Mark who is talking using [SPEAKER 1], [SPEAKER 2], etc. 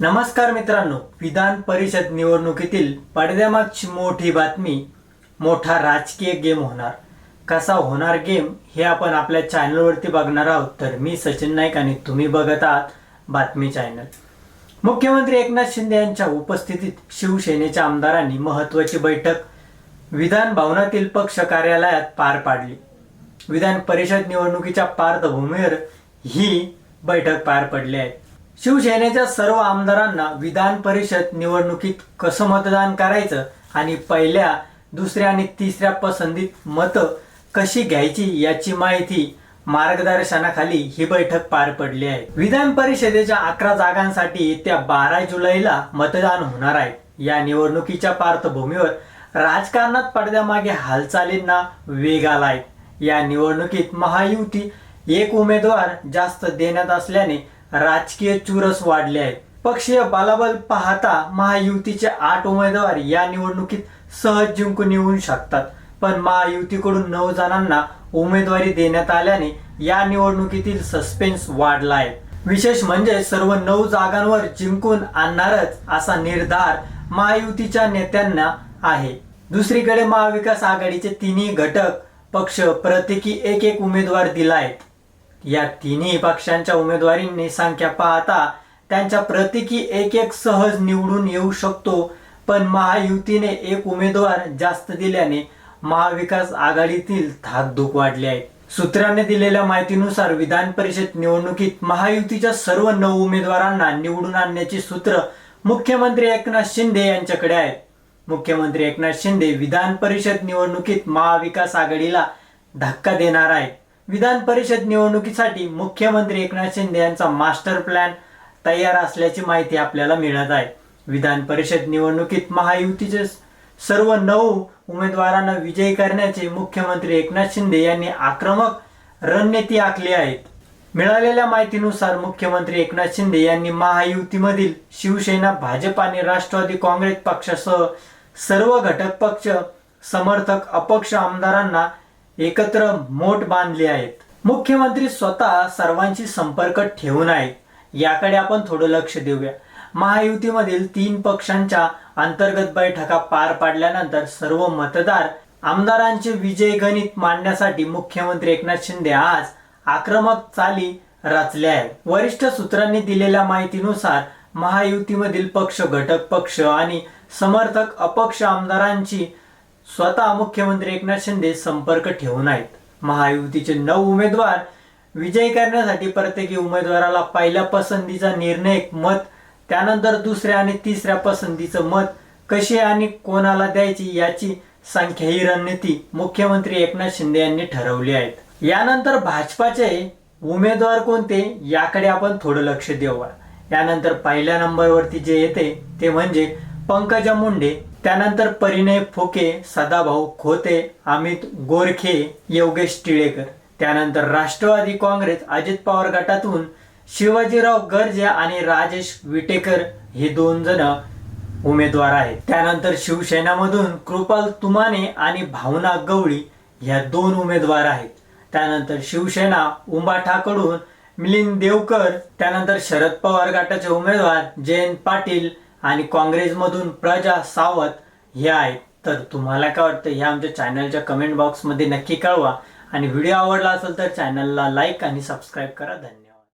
[SPEAKER 1] नमस्कार मित्रांनो विधान परिषद निवडणुकीतील पडद्यामागची मोठी बातमी मोठा राजकीय गेम होणार. कसा होणार गेम हे आपण आपल्या चॅनलवरती बघणार आहोत. तर मी सचिन नाईक आणि तुम्ही बघत आहात बातमी चॅनल. मुख्यमंत्री एकनाथ शिंदे यांच्या उपस्थितीत शिवसेनेच्या आमदारांनी महत्त्वाची बैठक विधान भवनातील पक्ष कार्यालयात पार पाडली. विधान परिषद निवडणुकीच्या पार्श्वभूमीवर ही बैठक पार पडली आहे. शिवसेनेच्या सर्व आमदारांना विधान परिषद निवडणुकीत कसं मतदान करायचं आणि पहिल्या दुसऱ्या आणि तिसऱ्या पसंतीत मतं कशी घ्यायची याची माहिती मार्गदर्शनाखाली ही बैठक पार पडली आहे. विधान परिषदेच्या अकरा जागांसाठी येत्या बारा जुलैला मतदान होणार आहे. या निवडणुकीच्या पार्श्वभूमीवर राजकारणात पडद्यामागे हालचालींना वेग आलाय. या निवडणुकीत महायुती एक उमेदवार जास्त देण्यात असल्याने राजकीय चुरस वाढले आहेत. पक्षीय बलाबल पाहता महायुतीचे आठ उमेदवार या निवडणुकीत सहज जिंकून येऊ शकतात. पण महायुतीकडून नऊ जणांना उमेदवारी देण्यात आल्याने या निवडणुकीतील सस्पेन्स वाढला आहे. विशेष म्हणजे सर्व नऊ जागांवर जिंकून आणणारच असा निर्धार महायुतीच्या नेत्यांना आहे. दुसरीकडे महाविकास आघाडीचे तिन्ही घटक पक्ष प्रत्येकी एक एक उमेदवार दिला आहेत या तिन्ही पक्षांच्या उमेदवारींनी संख्या पाहता त्यांच्या प्रत्येकी एक एक सहज निवडून येऊ शकतो. पण महायुतीने एक उमेदवार जास्त दिल्याने महाविकास आघाडीतील धाकधूक वाढली आहे. सूत्रांनी दिलेल्या माहितीनुसार विधान परिषद निवडणुकीत महायुतीच्या सर्व नऊ उमेदवारांना निवडून आणण्याची सूत्र मुख्यमंत्री एकनाथ शिंदे यांच्याकडे आहेत. मुख्यमंत्री एकनाथ शिंदे विधान परिषद निवडणुकीत महाविकास आघाडीला धक्का देणार आहेत. विधान परिषद निवडणुकीसाठी मुख्यमंत्री एकनाथ शिंदे यांचा मास्टर प्लॅन तयार असल्याची माहिती आपल्याला मिळत आहे. विधान परिषद निवडणुकीत महायुतीचे सर्व नऊ उमेदवारांना विजयी करण्याचे मुख्यमंत्री एकनाथ शिंदे यांनी आक्रमक रणनीती आखली आहेत मिळालेल्या माहितीनुसार मुख्यमंत्री एकनाथ शिंदे यांनी महायुतीमधील शिवसेना भाजप आणि राष्ट्रवादी काँग्रेस पक्षासह सर्व घटक पक्ष समर्थक अपक्ष आमदारांना एकत्र मोठ बांधले आहेत. मुख्यमंत्री स्वतः सर्वांशी संपर्क ठेवून आहेत. याकडे आपण थोडं लक्ष देऊया. महायुतीमधील तीन पक्षांच्या अंतर्गत बैठका पार पाडल्यानंतर सर्व मतदार आमदारांचे विजय गणित मांडण्यासाठी मुख्यमंत्री एकनाथ शिंदे आज आक्रमक चाली रचले आहेत. वरिष्ठ सूत्रांनी दिलेल्या माहितीनुसार महायुतीमधील पक्ष घटक पक्ष आणि समर्थक अपक्ष आमदारांची स्वतः मुख्यमंत्री एकनाथ शिंदे संपर्क ठेवून आहेत. महायुतीचे नऊ उमेदवार विजयी करण्यासाठी प्रत्येकी उमेदवाराला पहिल्या पसंतीचा निर्णय मत त्यानंतर दुसऱ्या आणि तिसऱ्या पसंतीचं मत कशी आणि कोणाला द्यायची याची संख्या ही रणनीती मुख्यमंत्री एकनाथ शिंदे यांनी ठरवली आहेत. यानंतर भाजपाचे उमेदवार कोणते याकडे आपण थोडं लक्ष देऊया. यानंतर पहिल्या नंबरवरती जे येते ते म्हणजे पंकजा मुंडे त्यानंतर परिणय फोके सदाभाऊ खोते अमित गोरखे योगेश टिळेकर. त्यानंतर राष्ट्रवादी काँग्रेस अजित पवार गटातून शिवाजीराव गर्जे आणि राजेश विटेकर हे दोन जण उमेदवार आहेत. त्यानंतर शिवसेनामधून कृपाल तुमाने आणि भावना गवळी ह्या दोन उमेदवार आहेत. त्यानंतर शिवसेना उंबाठाकडून मिलिंद देवकर त्यानंतर शरद पवार गटाचे उमेदवार जयंत पाटील आणि काँग्रेसमधून प्रजा सावत हे आहेत. तर तुम्हाला काय वाटतं हे आमच्या चॅनलच्या कमेंट बॉक्समध्ये नक्की कळवा. आणि व्हिडिओ आवडला असेल तर चॅनलला लाईक आणि सबस्क्राईब करा. धन्यवाद.